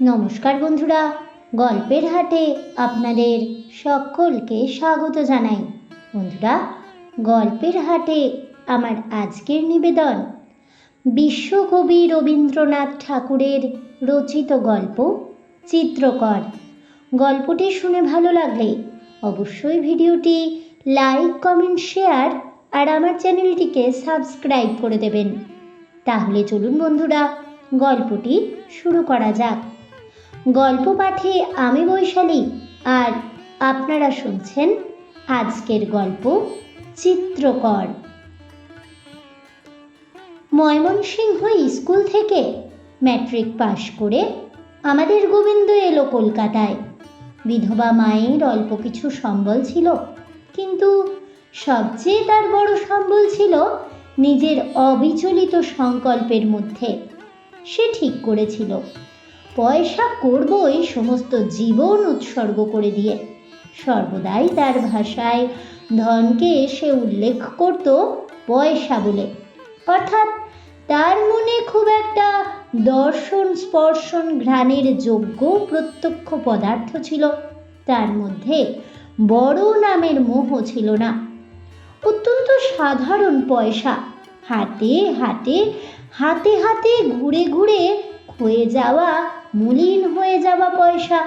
নমস্কার বন্ধুরা, গল্পের হাটে আপনাদের সকলকে স্বাগত জানাই। বন্ধুরা, গল্পের হাটে আমার আজকের নিবেদন বিশ্বকবি রবীন্দ্রনাথ ঠাকুরের রচিত গল্প চিত্রকর। গল্পটি শুনে ভালো লাগলে অবশ্যই ভিডিওটি লাইক, কমেন্ট, শেয়ার আর আমার চ্যানেলটিকে সাবস্ক্রাইব করে দেবেন। তাহলে চলুন বন্ধুরা, গল্পটি শুরু করা যাক। গল্প পাঠে আমি বৈশালী আর আপনারা শুনছেন আজকের গল্প চিত্রকর। ময়মনসিংহ স্কুল থেকে ম্যাট্রিক পাশ করে আমাদের গোবিন্দ এলো কলকাতায়। বিধবা মায়ের অল্প কিছু সম্বল ছিল, কিন্তু সবচেয়ে তার বড় সম্বল ছিল নিজের অবিচলিত সংকল্পের মধ্যে। সে ঠিক করেছিল। পয়সা করবই সমস্ত জীবন উৎসর্গ করে দিয়ে। সর্বদাই তার ভাষায় ধনকে সে উল্লেখ করত পয়সা বলে। অর্থাৎ তার মনে খুব একটা দর্শন, স্পর্শন ঘ্রাণের যোগ্য প্রত্যক্ষ পদার্থ ছিল। তার মধ্যে বড় নামের মোহ ছিল না। অত্যন্ত সাধারণ পয়সা। হাতে হাতে হাতে হাতে ঘুরে ঘুরে ক্ষয়ে যাওয়া মলিন হয়ে যাওয়া পয়সা,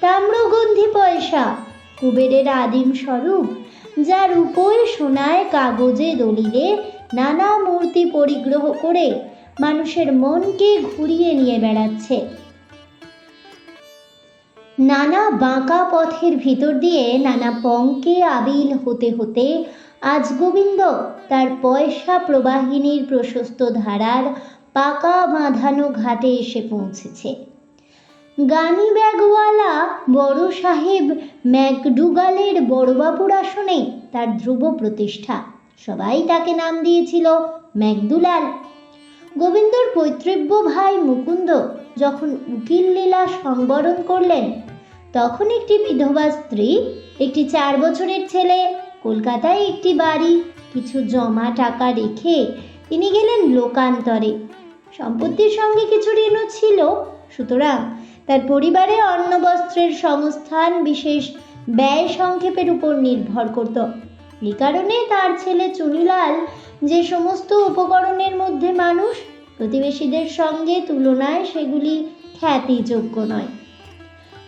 তাম্রগন্ধি পয়সা, কুবেরের আদিম স্বরূপ, যার উপর সোনায় কাগজে দলিলে নানা মূর্তি পরিগ্রহ করে মানুষের মনকে ঘুরিয়ে নিয়ে বেড়াচ্ছে। নানা বাঁকা পথের ভিতর দিয়ে নানা পঙ্কে আবিল হতে হতে আজ গোবিন্দ তার পয়সা প্রবাহিনীর প্রশস্ত ধারার পাকা বাঁধানো ঘাটে এসে পৌঁছেছে। গানি ব্যাগওয়ালা বড় সাহেব ম্যাকডুগালের বড়বাবুর আসনে তার ধ্রুব প্রতিষ্ঠা। সবাই তাকে নাম দিয়েছিল ম্যাকদুলাল। গোবিন্দর পৈতৃব্য ভাই মুকুন্দ যখন উকিল লীলা সংবরণ করলেন, তখন একটি বিধবা স্ত্রী, একটি চার বছরের ছেলে, কলকাতায় একটি বাড়ি, কিছু জমা টাকা রেখে তিনি গেলেন লোকান্তরে। সম্পত্তির সঙ্গে কিছু ঋণও ছিল। সুতরাং তার পরিবারে অন্ন বস্ত্রের সংস্থান বিশেষ ব্যয় সংক্ষেপের উপর নির্ভর করত। এই কারণে তার ছেলে চুনিলাল যে সমস্ত উপকরণের মধ্যে মানুষ, প্রতিবেশীদের সঙ্গে তুলনায় সেগুলি খ্যাতিযোগ্য নয়।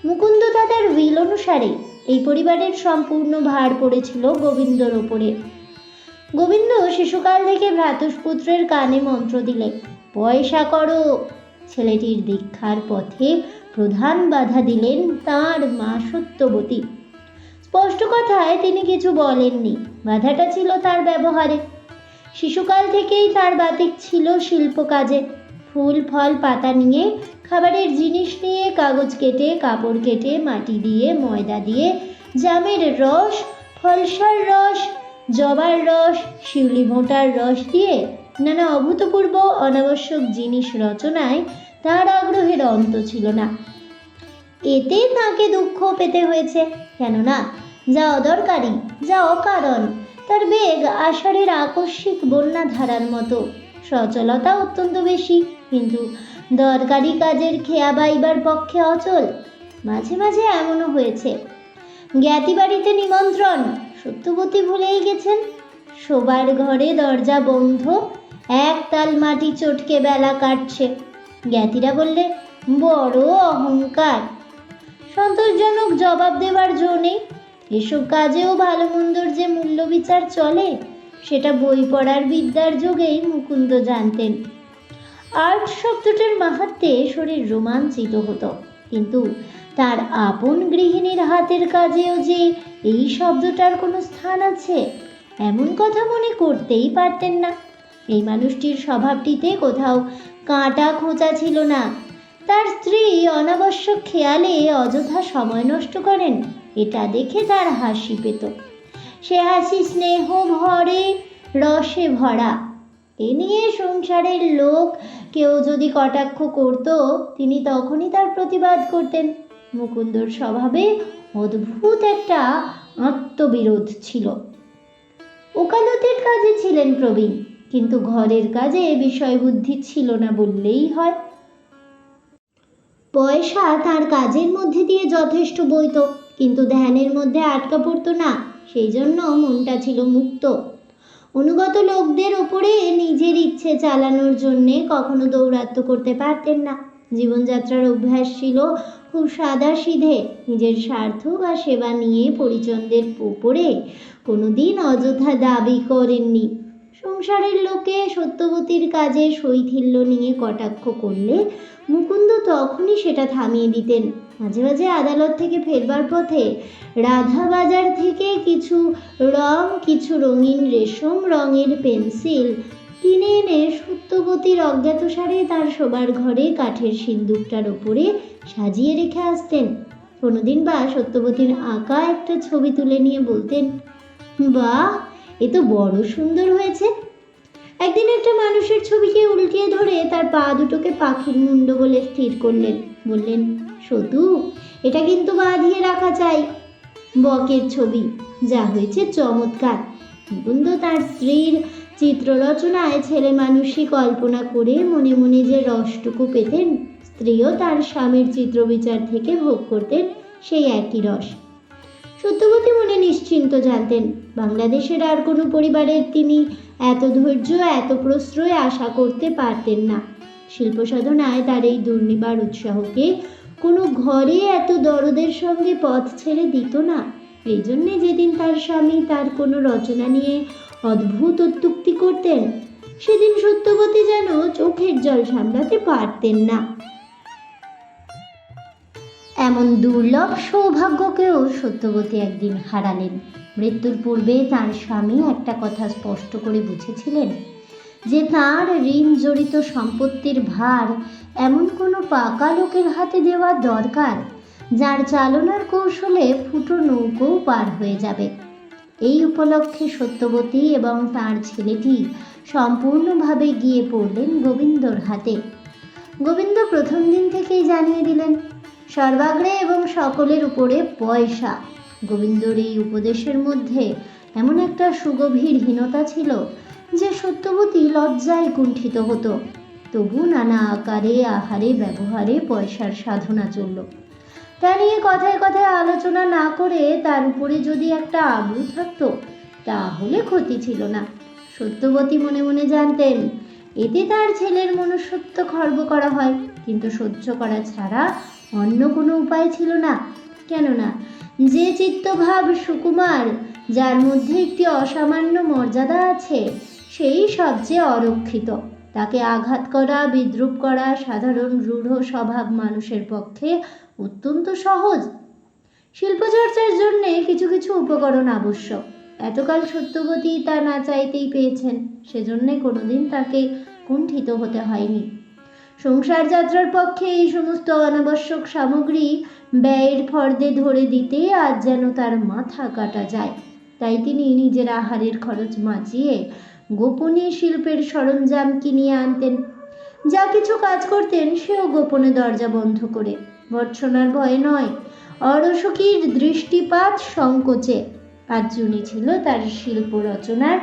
মুকুন্দ দাদার উইল অনুসারে এই পরিবারের সম্পূর্ণ ভার পড়েছিল গোবিন্দর ওপরে। গোবিন্দ শিশুকাল থেকে ভ্রাতুষ্পুত্রের কানে মন্ত্র দিলে। পয়সা করো। ছেলেটির দীক্ষার পথে প্রধান বাধা দিলেন তাঁর মা সত্যবতী। স্পষ্ট কথায় তিনি কিছু বলেননি। বাধাটা ছিল তার ব্যবহারে। শিশুকাল থেকেই তার বাতিক ছিল শিল্প কাজে। ফুল, ফল, পাতা নিয়ে, খাবারের জিনিস নিয়ে, কাগজ কেটে, কাপড় কেটে, মাটি দিয়ে, ময়দা দিয়ে, জামের রস, ফলসার রস, জবার রস, শিউলি ভোঁটার রস দিয়ে নানা অভূতপূর্ব অনাবশ্যক জিনিস রচনায় তার আগ্রহের অন্ত ছিল না। এতে তাকে দুঃখ পেতে হয়েছে, কেননা যা অদরকারি, যা অকারণ, তার বেগ আষাঢ়ের আকস্মিক বন্যা ধারার মতো। সচলতা অত্যন্ত বেশি, কিন্তু দরকারি কাজের খেয়া বাইবার পক্ষে অচল। মাঝে মাঝে এমনও হয়েছে। জ্ঞাতি বাড়িতে নিমন্ত্রণ, সত্যবতী ভুলেই গেছেন। শোবার ঘরে দরজা বন্ধ এক তাল মাটি চটকে বেলা কাটছে। জ্ঞাতিরা বললে, বড় অহংকার। সন্তোষজনক জবাব দেওয়ার জো নেই। এসব কাজেও ভালো মন্দর যে মূল্য বিচার চলে, সেটা বই পড়ার বিদ্যার যুগেই মুকুন্দ জানতেন। আর্ট শব্দটার মাহাত্মে শরীর রোমাঞ্চিত হতো। কিন্তু তার আপন গৃহিণীর হাতের কাজেও যে এই শব্দটার কোনো স্থান আছে, এমন কথা মনে করতেই পারতেন না। এই মানুষটির স্বভাবটিতে কোথাও কাঁটা খোঁচা ছিল না। তার স্ত্রী অনাবশ্যক খেয়ালে অযথা সময় নষ্ট করেন, এটা দেখে তার হাসি পেত। সে হাসি স্নেহ, ভরে, রসে ভরা। এ নিয়ে সংসারের লোক কেউ যদি কটাক্ষ করত, তিনি তখনই তার প্রতিবাদ করতেন। মুকুন্দর স্বভাবে অদ্ভুত একটা আত্মবিরোধ ছিল। ওকালতের কাজে ছিলেন প্রবীণ। কিন্তু ঘরের কাজে বিষয় বুদ্ধি ছিল না বললেই হয়। পয়সা তার কাজের মধ্যে দিয়ে যথেষ্ট বইত কিন্তু ধ্যানের মধ্যে আটকা পড়তো না, সেই জন্য মনটা ছিল মুক্ত। অনুগত লোকদের ওপরে নিজের ইচ্ছে চালানোর জন্যে কখনো দৌরাত্ম্য করতে পারতেন না। জীবনযাত্রার অভ্যাস ছিল খুব সাদা সিধে নিজের স্বার্থ বা সেবা নিয়ে পরিচন্দের ওপরে কোনোদিন অযথা দাবি করেননি। সংসারের লোকে সত্যবতীর কাজে শৈথিল্য নিয়ে কটাক্ষ করলে মুকুন্দ তখনই সেটা থামিয়ে দিতেন। মাঝে মাঝে আদালত থেকে ফেরবার পথে রাধা বাজার থেকে কিছু রং, কিছু রঙিন রেশম, রঙের পেন্সিল কিনে এনে সত্যবতীর অজ্ঞাতসারে তার শোবার ঘরে কাঠের সিন্দুকটার ওপরে সাজিয়ে রেখে আসতেন। কোনোদিন বা সত্যবতীর আঁকা একটা ছবি তুলে নিয়ে বলতেন, বাহ এ তো বড় সুন্দর হয়েছে। একদিন একটা মানুষের ছবিকে উল্টিয়ে ধরে তার পা দুটোকে পাখির মুন্ড বলে স্থির করলেন। বললেন, সতু, এটা কিন্তু বাঁধিয়ে রাখা চাই। বকের ছবি, যা হয়েছে চমৎকার। মুকুন্দ তার স্ত্রীর চিত্ররচনায় ছেলে মানুষই কল্পনা করে মনে মনে যে রসটুকু পেতেন, স্ত্রীও তার স্বামীর চিত্রবিচার থেকে ভোগ করতেন সেই একই রস। সত্যবতী মনে নিশ্চিন্ত জানতেন, বাংলাদেশের আর কোনো পরিবারের তিনি এত ধৈর্য, এত প্রশ্রয় আশা করতে পারতেন না। শিল্প সাধনায় তার এই দুর্নিবার উৎসাহকে কোনো ঘরে এত দরদের সঙ্গে পথ ছেড়ে দিত না। এই জন্যে যেদিন তার স্বামী তার কোনো রচনা নিয়ে অদ্ভুত অত্যুক্তি করতেন, সেদিন সত্যবতী যেন চোখের জল সামলাতে পারতেন না। এমন দুর্লভ সৌভাগ্যকেও সত্যবতী একদিন হারালেন। মৃত্যুর পূর্বে তার স্বামী একটা কথা স্পষ্ট করে বুঝেছিলেন যে তার ঋণ জড়িত সম্পত্তির ভার এমন কোনো পাকা লোকের হাতে দেওয়া দরকার, যার চালনার কৌশলে ফুটো নৌকো পার হয়ে যাবে। এই উপলক্ষে সত্যবতী এবং তার ছেলেটি সম্পূর্ণভাবে গিয়ে পড়লেন গোবিন্দর হাতে। গোবিন্দ প্রথম দিন থেকেই জানিয়ে দিলেন সর্বাগ্রে এবং সকলের উপরে পয়সা। গোবিন্দর এই উপদেশের মধ্যে এমন একটা সুগভীর হীনতা ছিল যে সত্যবতী লজ্জায় কুণ্ঠিত হতো। তবু নানা আকারে, আহারে, ব্যবহারে পয়সার সাধনা চলল। তা নিয়ে কথায় কথায় আলোচনা না করে তার উপরে যদি একটা আবু থাকতো, তাহলে ক্ষতি ছিল না। সত্যবতী মনে মনে জানতেন, এতে তার ছেলের মনুষ্যত্ব খর্ব করা হয়, কিন্তু সহ্য করা ছাড়া অন্য কোনো উপায় ছিল না। কেননা, যে চিত্তভাব সুকুমার, যার মধ্যে একটি অসামান্য মর্যাদা আছে, সেই সবচেয়ে অরক্ষিত। তাকে আঘাত করা, বিদ্রুপ করা, সাধারণ রূঢ় স্বভাব মানুষের পক্ষে অত্যন্ত সহজ। শিল্পচর্চার জন্যে কিছু কিছু উপকরণ আবশ্যক। এতকাল সত্যবতী তা না চাইতেই পেয়েছেন, সেজন্যে কোনোদিন তাকে কুণ্ঠিত হতে হয়নি। সংসার যাত্রার পক্ষে এই সমস্ত অনাবশ্যক সামগ্রী ব্যয়ের ফর্দে ধরে দিতে আজ যেন তার মাথা কাটা যায়। তাই তিনি নিজের আহারের খরচ বাঁচিয়ে গোপনে শিল্পের সরঞ্জাম কিনিয়ে আনতেন। যা কিছু কাজ করতেন, সেও গোপনে দরজা বন্ধ করে। ভর্ৎসনার ভয়ে নয় অরসখীর দৃষ্টিপাত সংকোচে। পাঁচজনই ছিল তার শিল্প রচনার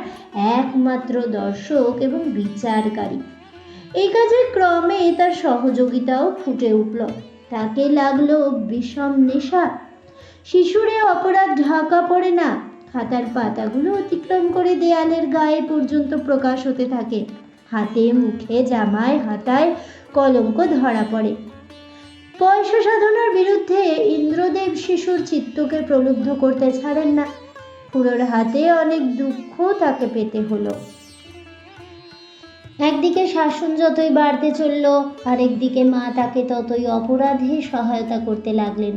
একমাত্র দর্শক এবং বিচারকারী। এই কাজে ক্রমে তার সহযোগিতাও ফুটে উঠল। তাকে লাগল বিষম নেশা। শিশুরে অপরাধ ঢাকা পড়ে না। খাতার পাতাগুলো অতিক্রম করে দেয়ালের গায়ে পর্যন্ত প্রকাশ হতে থাকে। হাতে মুখে জামায়, হাতায় কলঙ্ক ধরা পড়ে। পয়সা সাধনার বিরুদ্ধে ইন্দ্রদেব শিশুর চিত্তকে প্রলুব্ধ করতে ছাড়েন না। পুরোর হাতে অনেক দুঃখ তাকে পেতে হলো। একদিকে শাসন যতই বাড়তে চলল, আরেকদিকে মা তাকে ততই অপরাধে সহায়তা করতে লাগলেন।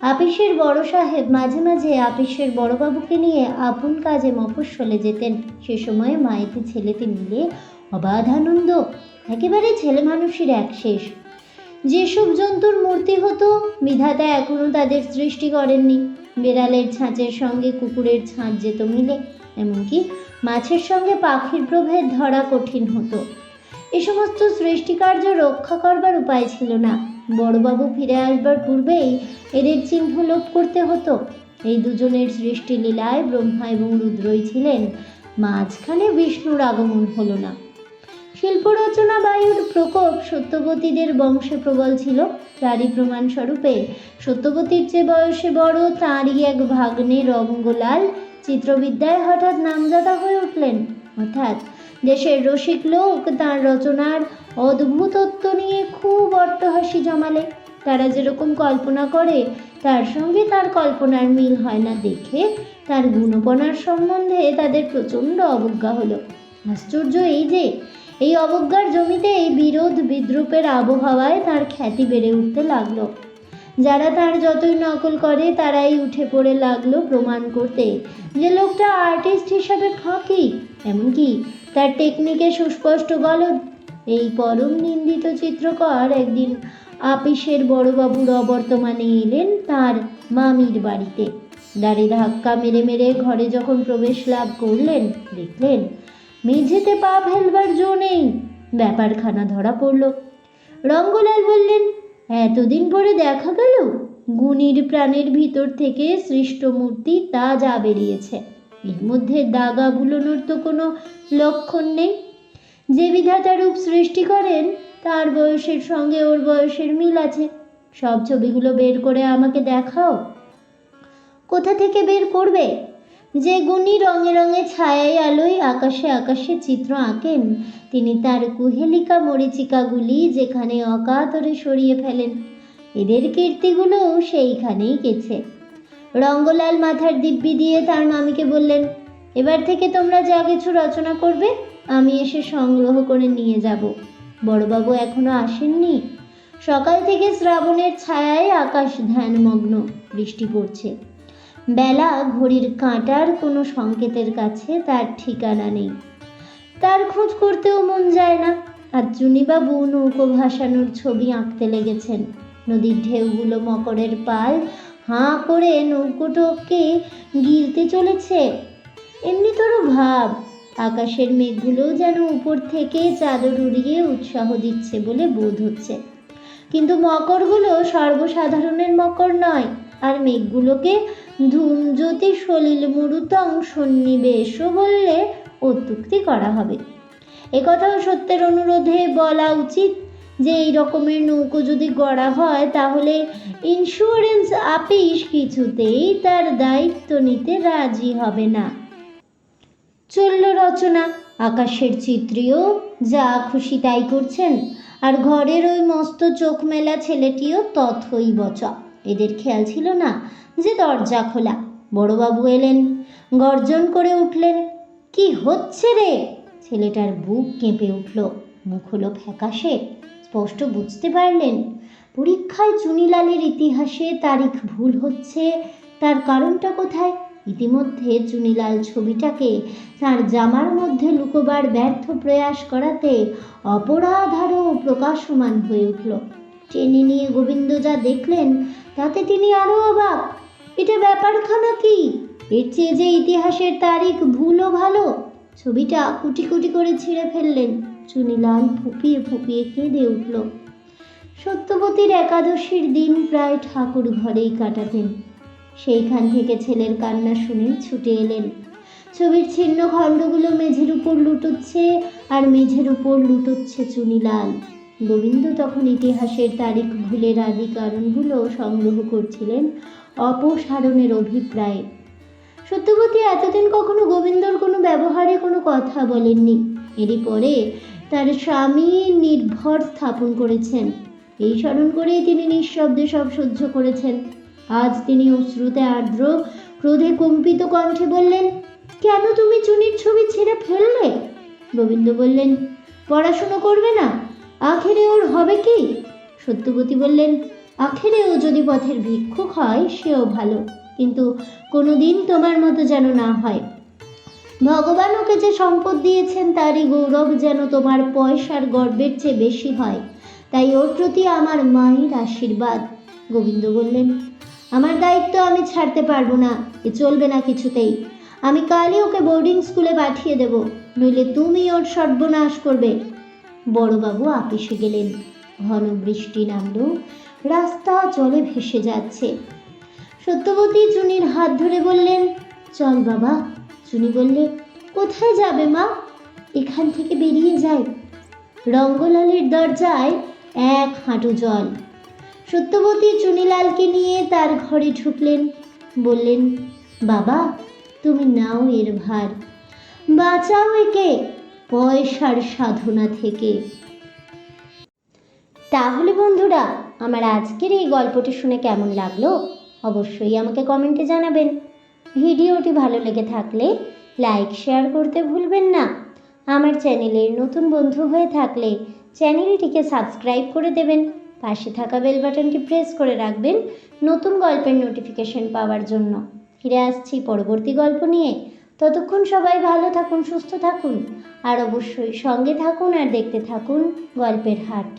আপিসের বড় সাহেব মাঝে মাঝে আপিসের বড়বাবুকে নিয়ে আপন কাজে মফস্বলে যেতেন। সে সময় মায়েতে ছেলেতে মিলে অবাধ আনন্দ একেবারে ছেলে মানুষের এক শেষ। যেসব জন্তুর মূর্তি হতো, বিধাতা এখনও তাদের সৃষ্টি করেননি। বেড়ালের ছাঁচের সঙ্গে কুকুরের ছাঁচ যেত মিলে, এমনকি মাছের সঙ্গে পাখির প্রভেদ ধরা কঠিন হতো। এ সমস্ত সৃষ্টিকার্য রক্ষা করবার উপায় ছিল না। বড়বাবু ফিরে আসবার পূর্বেই এদের চিহ্ন লোপ করতে হতো। এই দুজনের সৃষ্টি লীলায় ব্রহ্মা এবং রুদ্রই ছিলেন। মাঝখানে বিষ্ণুর আগমন হলো না। শিল্প রচনা বায়ুর প্রকোপ সত্যবতীদের বংশে প্রবল ছিল। তারই প্রমাণ স্বরূপে সত্যবতীর চেয়ে বয়সে বড় তাঁরই এক ভাগ্নে রঙ্গলাল চিত্রবিদ্যায় হঠাৎ নামজাদা হয়ে উঠলেন। অর্থাৎ দেশের রসিক লোক তার রচনার অদ্ভুতত্ব নিয়ে খুব অট্টহাসি জমালে। তারা যেরকম কল্পনা করে, তার সঙ্গে তার কল্পনার মিল হয় না দেখে তার গুণপনার সম্বন্ধে তাদের প্রচণ্ড অবজ্ঞা হলো। আশ্চর্য এই যে, এই অবজ্ঞার জমিতে এই বিরোধ বিদ্রুপের আবহাওয়ায় তার খ্যাতি বেড়ে উঠতে লাগল। যারা তার যতই নকল করে, তারাই উঠে পড়ে লাগল প্রমাণ করতে। যে লোকটা আর্টিস্ট হিসাবে ফাঁকি এমনকি তার টেকনিকে সুস্পষ্ট গলদ। এই পরম নিন্দিত চিত্রকর একদিন আপিসের বড়বাবুর অবর্তমানে এলেন তার মামির বাড়িতে। দাঁড়ি ধাক্কা মেরে মেরে ঘরে যখন প্রবেশ লাভ করলেন, দেখলেন মেঝেতে পা ফেলবার জো নেই। ব্যাপারখানা ধরা পড়ল। রঙ্গলাল বললেন এতদিন পরে দেখা গেল, গুণীর প্রাণের ভিতর থেকে সৃষ্ট মূর্তি তা যা বেরিয়েছে। এর মধ্যে দাগা বুলোনোর তো কোনো লক্ষণ নেই। যে বিধাতা রূপ সৃষ্টি করেন, তার বয়সের সঙ্গে ওর বয়সের মিল আছে। সব ছবিগুলো বের করে আমাকে দেখাও। কোথা থেকে বের করবে? যে গুণী রঙে রঙে ছায়ায় আলোয় আকাশে আকাশে চিত্র আঁকেন, তিনি তার কুহেলিকা মরিচিকাগুলি যেখানে অকাতরে সরিয়ে ফেলেন। এদের কীর্তিগুলো সেইখানেই গেছে। রঙ্গলাল মাথার দিব্যি দিয়ে তার মামিকে বললেন, এবার থেকে তোমরা যা কিছু রচনা করবে, আমি এসে সংগ্রহ করে নিয়ে যাব। বড়বাবু এখনও আসেননি। সকাল থেকে শ্রাবণের ছায়ায় আকাশ ধ্যানমগ্ন, বৃষ্টি পড়ছে। বেলা ঘড়ির কাঁটার কোনো সংকেতের কাছে তার ঠিকানা নেই। তার খোঁজ করতেও মন যায় না। আর চুনিবাবু নৌকো ভাসানোর ছবি আঁকতে লেগেছেন। নদীর ঢেউগুলো মকরের পাল, হাঁ করে নৌকোটোকে গিলতে চলেছে। এমনি তোরও ভাব, আকাশের মেঘগুলো যেন উপর থেকে চাদর উড়িয়ে উৎসাহ দিচ্ছে বলে বোধ হচ্ছে। কিন্তু মকরগুলো সর্বসাধারণের মকর নয়, আর মেঘগুলোকে ধূমজ্যোতি সলিল মুরুতং সন্নিবেশও বললে অত্যুক্তি করা হবে। একথাও সত্যের অনুরোধে বলা উচিত যে, এই রকমের নৌকো যদি গড়া হয়, তাহলে ইন্স্যুরেন্স আপিস কিছুতেই তার দায়িত্ব নিতে রাজি হবে না। চলল রচনা, আকাশের চিত্রীয় যা খুশি তাই করছেন, আর ঘরের ওই মস্ত চোখ মেলা ছেলেটিও তথই বচা এদের খেয়াল ছিল না যে দরজা খোলা। বড়বাবু এলেন, গর্জন করে উঠলেন, কি হচ্ছে রে? ছেলেটার বুক কেঁপে উঠল, মুখ হলো ফ্যাকাশে, স্পষ্ট বুঝতে পারলেন, পরীক্ষায় চুনিলালের ইতিহাসে তারিখ ভুল হচ্ছে, তার কারণটা কোথায়? ইতিমধ্যে চুনিলাল ছবিটাকে তার জামার মধ্যে লুকোবার ব্যর্থ প্রয়াস করাতে অপরাধ আরও প্রকাশমান হয়ে উঠল। টেনে নিয়ে গোবিন্দ যা দেখলেন, তাতে তিনি আরও অবাক। এটা ব্যাপারখানা কি? এর চেয়ে যে ইতিহাসের তারিখ ভুলও ভালো, ছবিটা কুটি কুটি করে ছিঁড়ে ফেললেন। চুনিলাল ফুপিয়ে ফুপিয়ে কেঁদে উঠল। সত্যবতীর একাদশীর দিন প্রায় ঠাকুর ঘরেই কাটাতেন। সেইখান থেকে ছেলের কান্না শুনে ছুটে এলেন। ছবির ছিন্ন খণ্ডগুলো মেঝের উপর লুটোচ্ছে আর মেঝের উপর লুটোচ্ছে চুনিলাল। গোবিন্দ তখন ইতিহাসের তারিখ ভুলের আদি কারণগুলো সংগ্রহ করছিলেন অপসারণের অভিপ্রায়ে। সত্যবতী এতদিন কখনো গোবিন্দর কোনো ব্যবহারে কোনো কথা বলেননি। এরই পরে তার স্বামী নির্ভর স্থাপন করেছেন। এই স্মরণ করেই তিনি নিঃশব্দে সব সহ্য করেছেন। আজ তিনি অশ্রুতে আর্দ্র, ক্রোধে কম্পিত কণ্ঠে বললেন, কেন তুমি চুনির ছবি ছেড়ে ফেললে? গোবিন্দ বললেন, পড়াশুনো করবে না, আখেরে ওর হবে কি? সত্যবতী বললেন আখেরে ও যদি পথের ভিক্ষুক হয়, সেও ভালো। কিন্তু কোনোদিন তোমার মতো যেন না হয়। ভগবান ওকে যে সম্পদ দিয়েছেন, তারই গৌরব যেন তোমার পয়সার গর্বের চেয়ে বেশি হয়। তাই ওর প্রতি আমার মায়ের আশীর্বাদ। গোবিন্দ বললেন, আমার দায়িত্ব আমি ছাড়তে পারব না, এ চলবে না কিছুতেই। আমি কালই ওকে বোর্ডিং স্কুলে পাঠিয়ে দেব, নইলে তুমি ওর সর্বনাশ করবে। বড়বাবু আপিসে গেলেন। ঘন বৃষ্টি নামলো রাস্তা জলে ভেসে যাচ্ছে। সত্যবতী চুনির হাত ধরে বললেন, চল বাবা। চুনি বললে, কোথায় যাবে মা? এখান থেকে বেরিয়ে যাই। রঙ্গলালের দরজায় এক হাঁটু জল। সত্যবতী চুনিলালকে নিয়ে তার ঘরে ঢুকলেন। বললেন, বাবা, তুমি নাও এর ভার। বাঁচাও একে পয়সার সাধনা থেকে। তাহলে বন্ধুরা আমার আজকের এই গল্পটি শুনে কেমন লাগল অবশ্যই আমাকে কমেন্টে জানাবেন। ভিডিওটি ভালো লেগে থাকলে লাইক, শেয়ার করতে ভুলবেন না। আমার চ্যানেলের নতুন বন্ধু হয়ে থাকলে চ্যানেলটিকে সাবস্ক্রাইব করে দেবেন। পাশে থাকা বেল বাটনটি প্রেস করে রাখবেন নতুন গল্পের নোটিফিকেশন পাওয়ার জন্য। ফিরে আসছি পরবর্তী গল্প নিয়ে। ততক্ষণ সবাই ভালো থাকুন, সুস্থ থাকুন। আর অবশ্যই সঙ্গে থাকুন আর দেখতে থাকুন গল্পের হাট।